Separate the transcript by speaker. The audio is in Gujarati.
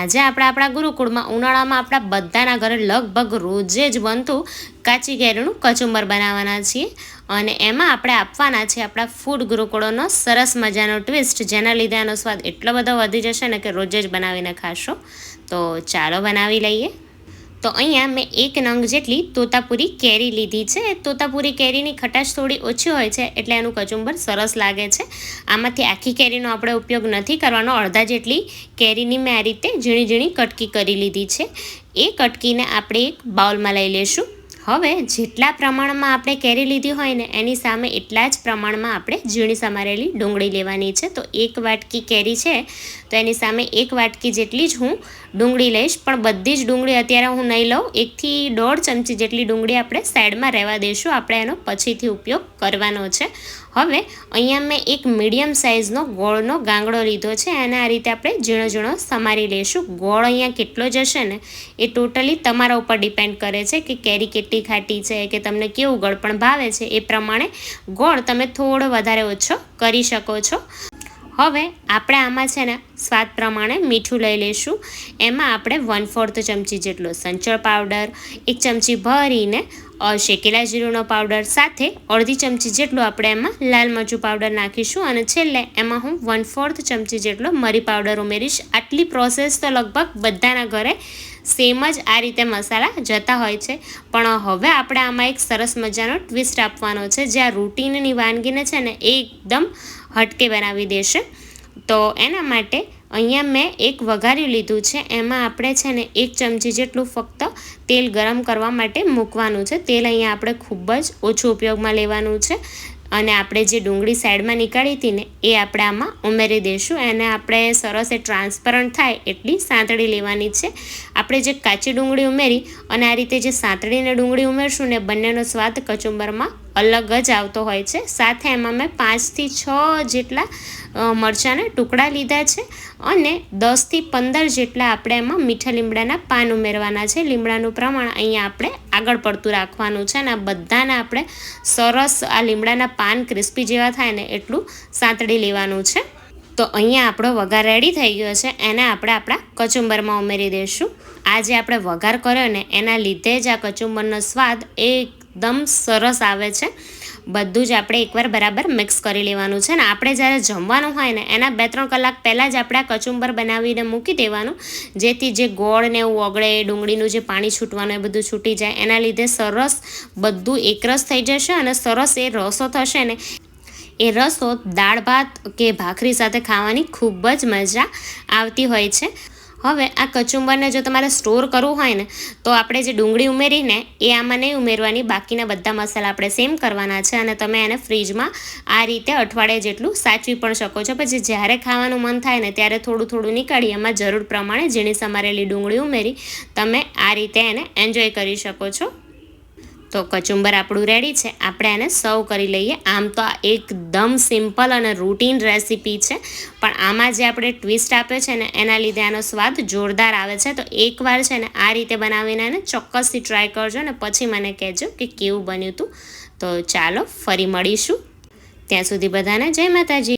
Speaker 1: આજે આપણે આપણા ગુરુકુળમાં ઉનાળામાં આપણા બધાના ઘરે લગભગ રોજે જ બનતું કાચી કેરીનું કચુંબર બનાવવાના છીએ. અને એમાં આપણે આપવાના છે આપણા ફૂડ ગુરુકુળોનો સરસ મજાનો ટ્વિસ્ટ જેના લીધે આનો સ્વાદ એટલો બધો વધી જશે ને કે રોજે જ બનાવીને ખાશો. તો ચાલો બનાવી લઈએ. તો અહીંયા મેં એક નંગ જેટલી તોતાપુરી કેરી લીધી છે. તોતાપુરી કેરીની ખટાશ થોડી ઓછી હોય છે એટલે એનું કચુંબર સરસ લાગે છે. આમાંથી આખી કેરીનો આપણે ઉપયોગ નથી કરવાનો. અડધા જેટલી કેરીની મેં આ રીતે ઝીણી ઝીણી કટકી કરી લીધી છે. એ કટકીને આપણે એક બાઉલમાં લઈ લેશું હવે જેટલા પ્રમાણમાં આપણે કેરી લીધી હોય ને, એની સામે એટલા જ પ્રમાણમાં આપણે ઝીણી સમારેલી ડુંગળી લેવાની છે. તો એક વાટકી કેરી છે, તો એની સામે એક વાટકી જેટલી જ હું ડુંગળી લઈશ. પણ બધી જ ડુંગળી અત્યારે હું નહીં લઉં. એકથી દોઢ ચમચી જેટલી ડુંગળી આપણે સાઈડમાં રહેવા દઈશું. આપણે એનો પછીથી ઉપયોગ કરવાનો છે. હવે અહીંયા મેં એક મીડિયમ સાઇઝનો ગોળનો ગાંગડો લીધો છે અને આ રીતે આપણે ઝીણો ઝીણો સમારી લઈશું. ગોળ અહીંયા કેટલો જશે ને એ ટોટલી તમારા ઉપર ડિપેન્ડ કરે છે કે કેરી કેટલી ખાટી છે કે તમને કેવું ગળપણ ભાવે છે. એ પ્રમાણે ગોળ તમે થોડો વધારે ઓછો કરી શકો છો. હવે આપણે આમાં છે ને સ્વાદ પ્રમાણે મીઠું લઈ લઈશું. એમાં આપણે વન ફોર્થ ચમચી જેટલો સંચળ પાવડર, એક ચમચી ભરીને શેકેલા જીરુંનો પાવડર સાથે અડધી ચમચી જેટલું આપણે એમાં લાલ મરચું પાવડર નાખીશું અને છેલ્લે એમાં હું વન ફોર્થ ચમચી જેટલો મરી પાવડર ઉમેરીશ. આટલી પ્રોસેસ તો લગભગ બધાના ઘરે સેમ જ આ રીતે મસાલા જતા હોય છે. પણ હવે આપણે આમાં એક સરસ મજાનો ટ્વિસ્ટ આપવાનો છે. જે આ રૂટીનની વાનગીને છે ને એકદમ હટકે બનાવી દેશે. તો એના માટે અહીંયા મેં એક વઘાર્યું લીધું છે. એમાં આપણે છે ને એક ચમચી જેટલું ફક્ત તેલ ગરમ કરવા માટે મૂકવાનું છે. તેલ અહીંયા આપણે ખૂબ જ ઓછું ઉપયોગમાં લેવાનું છે. અને આપણે જે ડુંગળી સાઈડમાં નીકાળી હતી ને, એ આપણે આમાં ઉમેરી દઈશું. એને આપણે સરસ એ ટ્રાન્સપરન્ટ થાય એટલી સાંતળી લેવાની છે. આપણે જે કાચી ડુંગળી ઉમેરી અને આ રીતે જે સાંતળીને ડુંગળી ઉમેરશું ને, બંનેનો સ્વાદ કચુંબરમાં અલગ જ આવતો હોય છે. સાથે એમાં મેં પાંચથી છ જેટલા મરચાંના ટુકડા લીધા છે અને દસથી પંદર જેટલા આપણે એમાં મીઠા લીમડાના પાન ઉમેરવાના છે. લીમડાનું પ્રમાણ અહીંયા આપણે આગળ પડતું રાખવાનું છે અને આ બધાને આપણે સરસ આ લીમડાના પાન ક્રિસ્પી જેવા થાય ને એટલું સાંતળી લેવાનું છે. તો અહીંયા આપણો વઘાર રેડી થઈ ગયો છે. એને આપણે આપણા કચુંબરમાં ઉમેરી દઈશું. આ જે આપણે વઘાર કર્યો ને એના લીધે જ આ કચુંબરનો સ્વાદ એકદમ સરસ આવે છે. બધું જ આપણે એકવાર બરાબર મિક્સ કરી લેવાનું છે ને આપણે જ્યારે જમવાનું હોય ને એના બે ત્રણ કલાક પહેલાં જ આપણે કચુંબર બનાવીને મૂકી દેવાનું. જેથી જે ગોળ ને એવું ઓગળે, ડુંગળીનું જે પાણી છૂટવાનું, એ બધું છૂટી જાય, એના લીધે સરસ બધું એકરસ થઈ જશે અને સરસ એ રસો થશે ને. એ રસો દાળ ભાત કે ભાખરી સાથે ખાવાની ખૂબ જ મજા આવતી હોય છે. હવે આ કચુંબરને જો તમારે સ્ટોર કરવું હોય ને, તો આપણે જે ડુંગળી ઉમેરીને એ આમાં નહીં ઉમેરવાની, બાકીના બધા મસાલા આપણે સેમ કરવાના છે અને તમે એને ફ્રીજમાં આ રીતે અઠવાડિયે જેટલું સાચવી પણ શકો છો. પછી જ્યારે ખાવાનું મન થાય ને, ત્યારે થોડું થોડું નીકાળી, એમાં જરૂર પ્રમાણે ઝીણી સમારેલી ડુંગળી ઉમેરી તમે આ રીતે એને એન્જોય કરી શકો છો. તો કચુંબર આપણું રેડી છે. આપણે એને સર્વ કરી લઈએ. આમ તો આ એકદમ સિમ્પલ અને રૂટીન રેસીપી છે. પણ આમાં જે આપણે ટ્વિસ્ટ આપ્યો છે ને, એના લીધે આનો સ્વાદ જોરદાર આવે છે. તો એકવાર છે ને, આ રીતે બનાવીને એને ચોક્કસથી ટ્રાય કરજો ને, પછી મને કહેજો કે કેવું બન્યું હતું તો ચાલો, ફરી મળીશું. ત્યાં સુધી બધાને જય માતાજી.